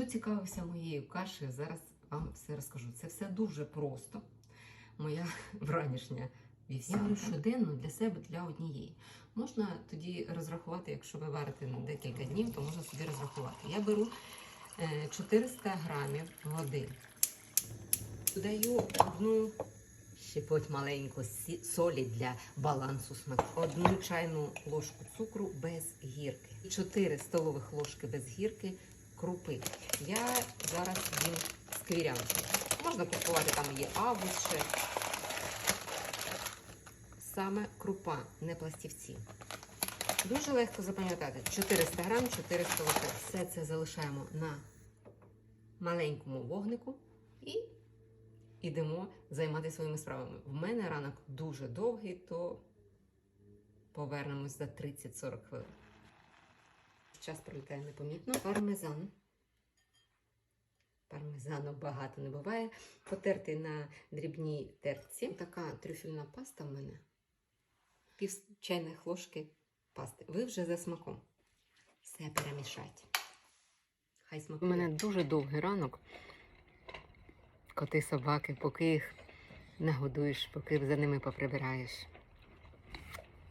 Хто цікавився моєю кашею, зараз вам все розкажу. Це все дуже просто. Моя вранішня вівсянка. Я щоденно для себе, для однієї. Можна тоді розрахувати, якщо ви варите на декілька днів, то можна собі розрахувати. Я беру е, 400 грамів води. Додаю одну щепоть маленьку солі для балансу смаку, одну чайну ложку цукру без гірки, 4 столових ложки без гірки крупи. Я зараз їм сквірянку. Можна купувати, там є август. Саме крупа, не пластівці. Дуже легко запам'ятати. 400 грам, 400 лоти. Все це залишаємо на маленькому вогнику і ідемо займатися своїми справами. В мене ранок дуже довгий, то повернемось за 30-40 хвилин. Час пролітає непомітно. Пармезан. Пармезану багато не буває. Потертий на дрібній терці. Така трюфельна паста в мене. Пів чайних ложки пасти. Ви вже за смаком. Все перемішайте. Хай У мене дуже довгий ранок. Коти, собаки, поки їх нагодуєш, поки за ними поприбираєш.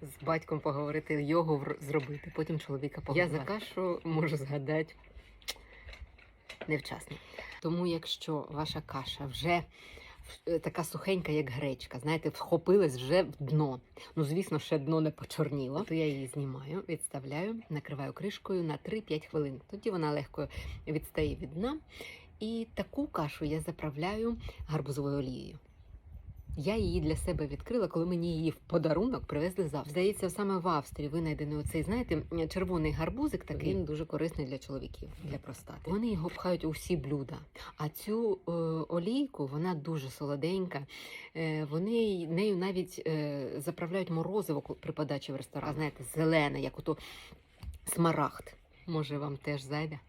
З батьком поговорити, йогу вр- зробити, потім чоловіка погодувати. Я за кашу можу згадати невчасно. Тому якщо ваша каша вже е, така сухенька, як гречка, знаєте, вхопилась вже в дно. Ну, звісно, ще дно не почорніло, то я її знімаю, відставляю, накриваю кришкою на 3-5 хвилин. Тоді вона легко відстає від дна. І таку кашу я заправляю гарбузовою олією. Я її для себе відкрила, коли мені її в подарунок привезли завтра. Здається, саме в Австрії винайдений оцей, знаєте, червоний гарбузик такий. Він дуже корисний для чоловіків, для простати. Вони його пхають у всі блюда. А цю е, олійку, вона дуже солоденька. Е, вони нею навіть е, заправляють морозиво при подачі в ресторан. Знаєте, зелене, як ото смарагд. Може, вам теж зайде?